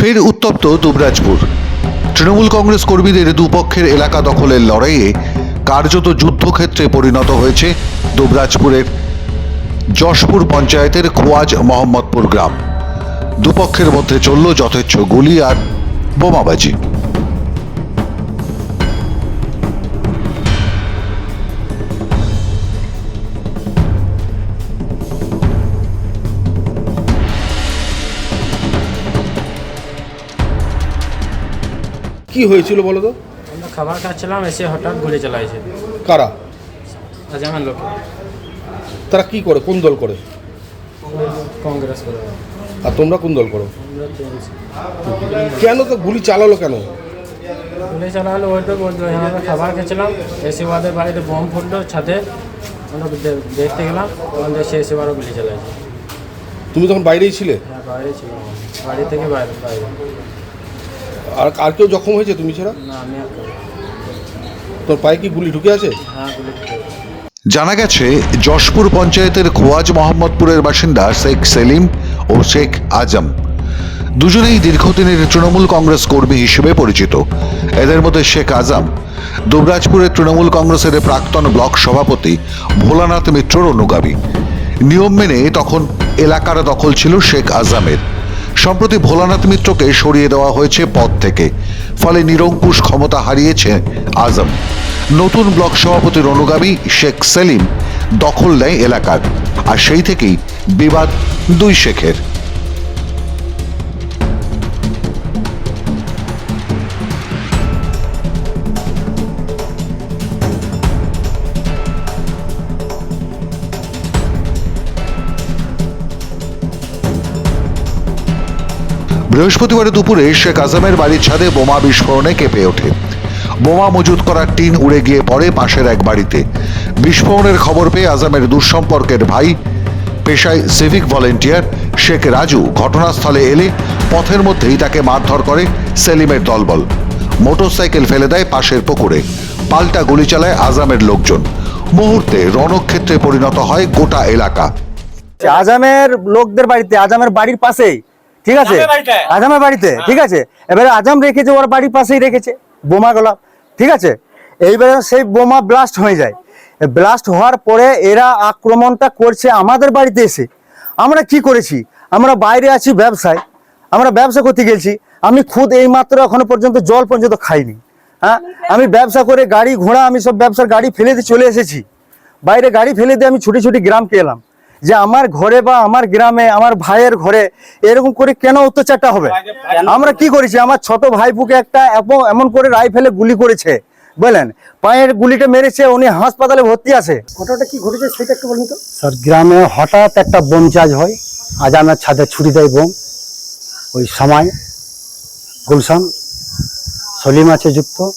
ফের উত্তপ্ত দুবরাজপুর। তৃণমূল কংগ্রেস কর্মীদের দুপক্ষের এলাকা দখলের লড়াইয়ে কার্যত যুদ্ধক্ষেত্রে পরিণত হয়েছে দুবরাজপুরের যশপুর পঞ্চায়েতের খোয়াজ মোহাম্মদপুর গ্রাম। দুপক্ষের মধ্যে চলল যথেচ্ছ গুলি আর বোমাবাজি। কি হয়েছিল বলো তো? আমরা খাবার খাচ্ছিলাম এসে হঠাৎ গুলি চালাইছে। কারা? আজ আমার লোক। তারা কি করে? কোন দল করে? কংগ্রেস করে। আর তোমরা কোন দল করো? কেন তো গুলি চালালো কেন? গুলি চালালো ওই তো বলতো আমরা খাবার খেয়েছিলাম এসে ওদের বাড়িতে বোম ফুটলো ছাদে। আমরা দেখতে গেলাম তখন সে এসে আরও গুলি চালাইছে। তুমি তখন বাইরেই ছিলে? হ্যাঁ বাইরে ছিল বাড়ি থেকে বাইরে বাইরে। আর আর কেউ জখম হয়েছে তুমি ছাড়া? না আমি তোর পায়ে কি গুলি ঢুকে আছে? হ্যাঁ গুলি জানা গেছে যশপুর পঞ্চায়েতের খোয়াজ মোহাম্মদপুরের বাসিন্দা শেখ সেলিম ও শেখ আজম দুজনেই দীর্ঘদিনের তৃণমূল কংগ্রেস কর্মী হিসেবে পরিচিত। এদের মধ্যে শেখ আজম দুবরাজপুরের তৃণমূল কংগ্রেসের প্রাক্তন ব্লক সভাপতি ভোলানাথ মিত্রর অনুগামী। নিয়ম মেনে তখন এলাকার দখল ছিল শেখ আজমের। সম্প্রতি ভোলানাথ মিত্রকে সরিয়ে দেওয়া হয়েছে পদ থেকে। ফলে নিরঙ্কুশ ক্ষমতা হারিয়েছে আজম। নতুন ব্লক সভাপতির অনুগামী শেখ সেলিম দখল নেয় এলাকার। আর সেই থেকেই বিবাদ দুই শেখের। বৃহস্পতিবার দুপুরে শেখ আজমের বাড়ির ছাদে বোমা বিস্ফোরণে কেঁপে ওঠে। বোমা মজুত করার টিন উড়ে গিয়ে পড়ে পাশের এক বাড়িতে। বিস্ফোরণের খবর পেয়ে আজমের দুঃসম্পর্কের ভাই, পেশায় সিভিক ভলেন্টিয়ার শেখ রাজু ঘটনাস্থলে এলে পথের মধ্যেই তাকে মারধর করে সেলিমের দলবল। মোটরসাইকেল ফেলে দেয় পাশের পুকুরে। পাল্টা গুলি চালায় আজামের লোকজন। মুহূর্তে রণক্ষেত্রে পরিণত হয় গোটা এলাকা। আজামের লোকদের বাড়িতে, আজামের বাড়ির পাশেই ঠিক আছে? আজামের বাড়িতে। ঠিক আছে? এবারে আজাম রেখেছে ওর বাড়ির পাশেই রেখেছে বোমা গোলা ঠিক আছে? এইবারে সেই বোমা ব্লাস্ট হয়ে যায়। ব্লাস্ট হওয়ার পরে এরা আক্রমণটা করছে আমাদের বাড়িতে এসে। আমরা কি করেছি? আমরা বাইরে আছি ব্যবসায়। আমরা ব্যবসা করতে গেছি। আমি খুদ এই মাত্র এখনও পর্যন্ত জল পর্যন্ত খাইনি। হ্যাঁ? আমি ব্যবসা করে গাড়ি ঘোড়া আমি সব ব্যবসার গাড়ি ফেলে দিয়ে চলে এসেছি। বাইরে গাড়ি ফেলে দিয়ে আমি ছুটি ছুটি গ্রামকে এলাম। যে আমার ঘরে বা আমার গ্রামে আমার ভাইয়ের ঘরে এরকম করে কেন অত্যাচারটা হবে? আমরা কি করেছি? আমার ছোট ভাইপুকে একটা এপ- এমন করে রায় ফেলে গুলি করেছে বুঝলেন? পায়ের গুলিটা মেরেছে উনি হাসপাতালে ভর্তি আছে। ঘটনাটা কি ঘটেছে সেটা একটু বলুন তো। স্যার গ্রামে হঠাৎ একটা বোম চার্জ হয়। আজামের ছাদে ছুটি দেয় বোম। ওই সময় গুলশান সলিম আছে যুক্ত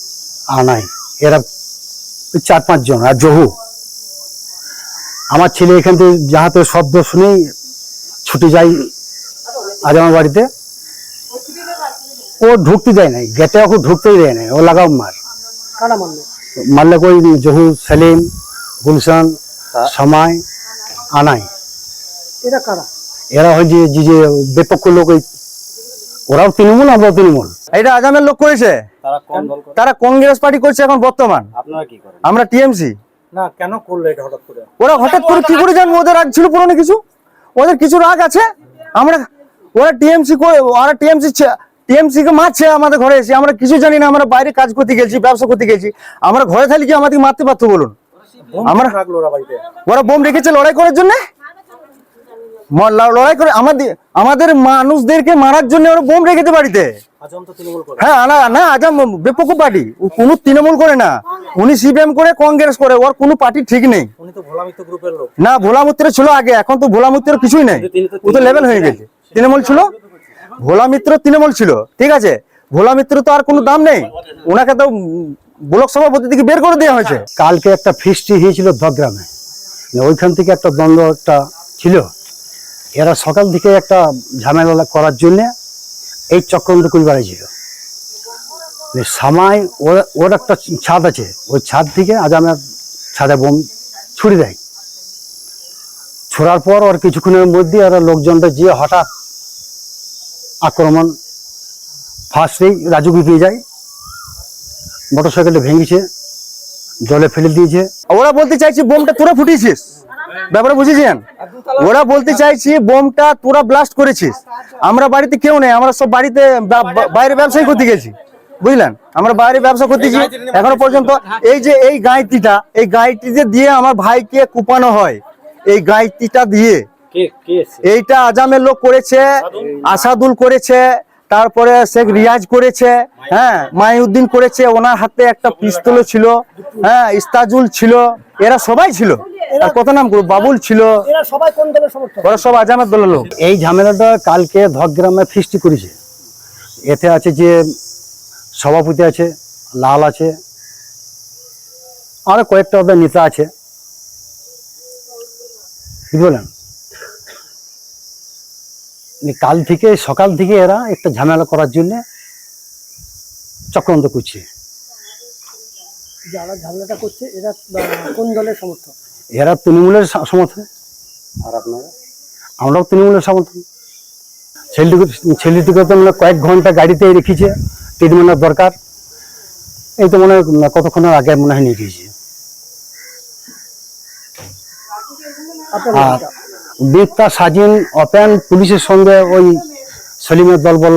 আনাই এরা ওই চার পাঁচজন আর জহু। আমার ছেলে এখান থেকে যাহাতে শব্দ শুনেই ছুটে যাই আজামের বাড়িতে। ও ঢুকতে দেয় নাই গেটে ওকে ঢুকতেই দেয় নাই ও লাগাও মার। মারলে? কই জহু সেলিম গুলশান সময় আনাই। এরা কারা? এরা হয় যে যে বেপক্ষ লোক ওই ওরাও তৃণমূল আমরাও তৃণমূল। এটা আজামের লোক করেছে? তারা কংগ্রেস পার্টি করছে এখন বর্তমান। আমরা টিএমসি। না কেন করল এটা হঠাৎ করে? ওরা হঠাৎ করে কি করে জানব ওদের রাগ ছিল পুরনো কিছু। ওদের কিছু রাগ আছে। আমরা ওরা টিএমসি ওরা টিএমসি টিএমসি কে মারছে আমাদের ঘরে এসে। আমরা কিছু জানি না আমরা বাইরে কাজ করতে গেছি ব্যবসা করতে গেছি। আমরা ঘরে থাকলে কি আমাদের মারতে পারতো বলুন? আমরা ওরা ওরা বোম রেখেছে লড়াই করার জন্য? লড়াই করে আমাদের আমাদের মানুষদেরকে মারার জন্য ওরা বোম রেখেছে বাড়িতে। আজম তো তৃণমূল করে। হ্যাঁ না না আজাম বেপকু পার্টি। ও কোনো তৃণমূল করে না। উনি সিপিএম করে কংগ্রেস করে ওর কোনো পার্টি ঠিক নেই। উনি তো ভোলা মিত্র গ্রুপের লোক। না ভোলা মিত্র ছিল আগে এখন তো ভোলা মিত্র কিছুই নেই। ও তো লেভেল হয়ে গেছে। তৃণমূল ছিল? ভোলা মিত্র তৃণমূল ছিল। ঠিক আছে? ভোলা মিত্র তো আর কোনো দাম নেই। ওনাকে তো ব্লক সভাপতি থেকে বের করে দেওয়া হয়েছে। কালকে একটা ফিস্টি হয়েছিল দগ্রামে। ওইখান থেকে একটা দ্বন্দ্ব একটা ছিল। এরা সকাল থেকে একটা ঝামেলা করার জন্য এই চক্রান্ত করে বেড়াইছিল সামাই, ওর ওর একটা ছাদ আছে, ওই ছাদ থেকে আজামের ছাদে বোম ছুড়ে দেয়। ছোড়ার পর ওর কিছুক্ষণের মধ্যে ওরা লোকজনটা গিয়ে হঠাৎ আক্রমণ ফার্স্টেই রাজুকে পেয়ে যায়। মোটর সাইকেলটা ভেঙেছে, জলে ফেলে দিয়েছে। ওরা বলতে চাইছে বোমটা তোরা ফুটিয়েছিস। ব্যাপারে বুঝেছেন? ওরা বলতে চাইছি বোমটা তোরা ব্লাস্ট করেছিস। আমরা বাড়িতে কেউ নেই আমরা সব বাড়িতে বাইরে ব্যবসায় করতে গেছি। বুঝলেন? আমরা বাইরে ব্যবসা করতে গিয়ে এখনও পর্যন্ত এই যে এই গাঁইতিটা এই গাঁইতিতে দিয়ে আমার ভাইকে কুপানো হয়। এই গাঁইতিটা দিয়ে? এইটা আজামের লোক করেছে আসাদুল করেছে তারপরে শেখ রিয়াজ করেছে হ্যাঁ মাইউদ্দিন করেছে ওনার হাতে একটা পিস্তল ছিল হ্যাঁ ইস্তাজুল ছিল এরা সবাই ছিল। আর কত নাম করব? বাবুল ছিল। এরা সবাই কোন দলের সমর্থক? ওরা সব আজামের দলের লোক। এই ঝামেলাটা কালকে ধগ্রামে ফিস্টি করেছে। এতে আছে যে সভাপতি আছে লাল আছে আরও কয়েকটা ওদের নেতা আছে। বুঝতে পারলেন মানে কাল থেকে সকাল থেকে এরা একটা ঝামেলা করার জন্য চক্রান্ত করছে। যারা ঝামেলাটা করছে এরা কোন দলের সমর্থক? এরা তৃণমূলের সমর্থন আর আপনারা? আমরাও তৃণমূলের সমর্থন ছেলেটিকে ছেলেটিকে তো মানে কয়েক ঘণ্টা গাড়িতে রেখেছে ট্রিটমেন্টের দরকার। এই তো মনে হয় কতক্ষণের আগে মনে হয় নিয়ে গিয়েছে। আর বিপতা সাজিন অপেন পুলিশের সঙ্গে ওই সলিমের দলবল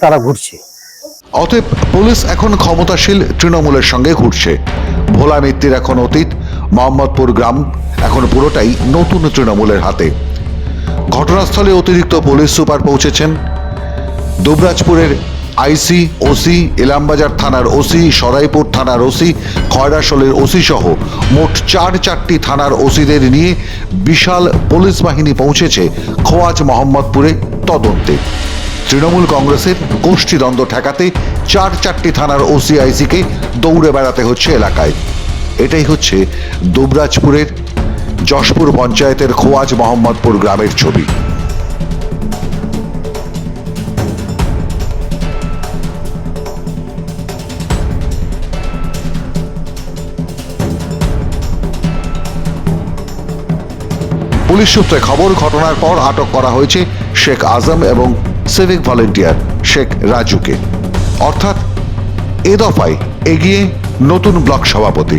তারা ঘুরছে। অতএব পুলিশ এখন ক্ষমতাশীল তৃণমূলের সঙ্গে ঘুরছে। ভোলা মিত্তির এখন অতীত মোহাম্মদপুর গ্রাম এখন পুরোটাই নতুন তৃণমূলের হাতে। ঘটনাস্থলে অতিরিক্ত পুলিশ সুপার পৌঁছেছেন। দুবরাজপুরের আইসি, ওসি, ইলামবাজার থানার ওসি, সরাইপুর থানার ওসি, খয়রাশোলের ওসি সহ মোট চার চারটি থানার ওসিদের নিয়ে বিশাল পুলিশ বাহিনী পৌঁছেছে খোয়াজ মোহাম্মদপুরে তদন্তে। তৃণমূল কংগ্রেসের গোষ্ঠীদ্বন্দ্ব ঠেকাতে চার চারটি থানার ওসি আইসিকে দৌড়ে বেড়াতে হচ্ছে এলাকায়। এটাই হচ্ছে দুবরাজপুরের যশপুর পঞ্চায়েতের খোয়াজ মোহাম্মদপুর গ্রামের ছবি। পুলিশ সূত্রে খবর, ঘটনার পর আটক করা হয়েছে শেখ আজম এবং সিভিক ভলেন্টিয়ার শেখ রাজুকে। অর্থাৎ এ দফায় এগিয়ে নতুন ব্লক সভাপতি।